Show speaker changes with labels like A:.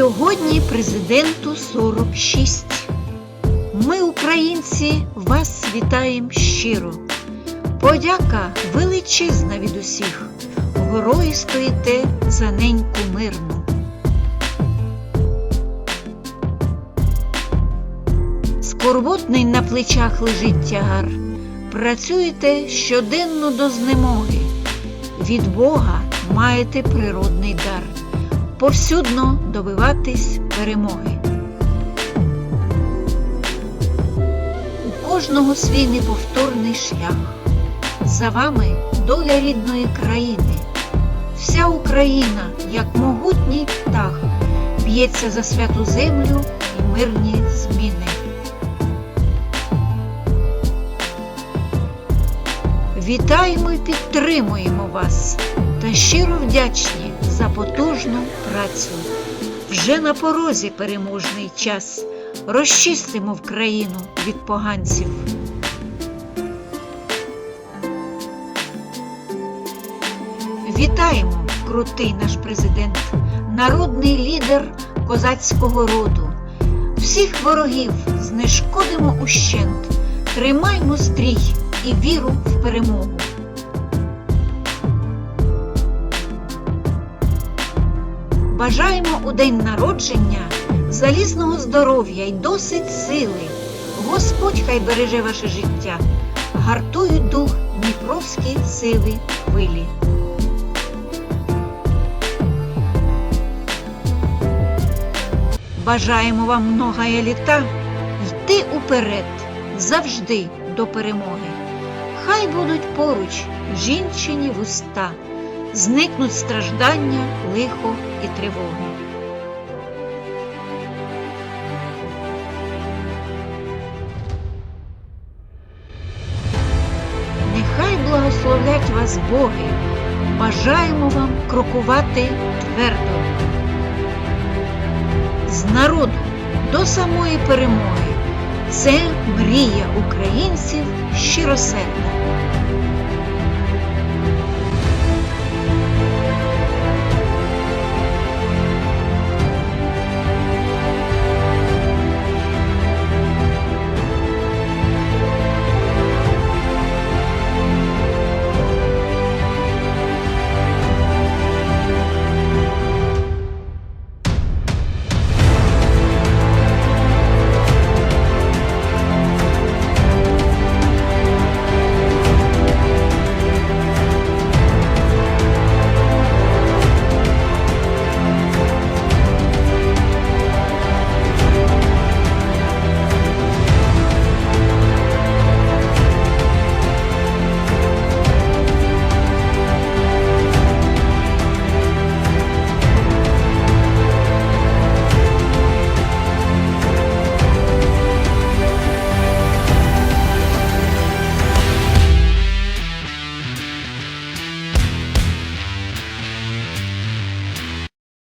A: Сьогодні президенту 46. Ми, українці, вас вітаємо щиро. Подяка величезна від усіх. Горою стоїте за неньку мирну. Скорботний на плечах лежить тягар. Працюєте щоденно до знемоги. Від Бога маєте природний дар. Повсюдно добиватись перемоги. У кожного свій неповторний шлях. За вами доля рідної країни. Вся Україна, як могутній птах, б'ється за святу землю і мирні зміни. Вітаємо і підтримуємо вас та щиро вдячні за потужну працю. Вже на порозі переможний час. Розчистимо в країну від поганців. Вітаємо, крутий наш президент, народний лідер козацького роду. Всіх ворогів знешкодимо ущент, тримаймо стрій і віру в перемогу. Бажаємо у день народження залізного здоров'я й досить сили. Господь хай береже ваше життя, гартують дух дніпровські сили хвилі. Бажаємо вам многая літа йти уперед, завжди до перемоги. Хай будуть поруч жінчині вуста, зникнуть страждання, лихо і тривоги. Нехай благословлять вас Боги, бажаємо вам крокувати твердо. З народу до самої перемоги. Це мрія українців щиросердна.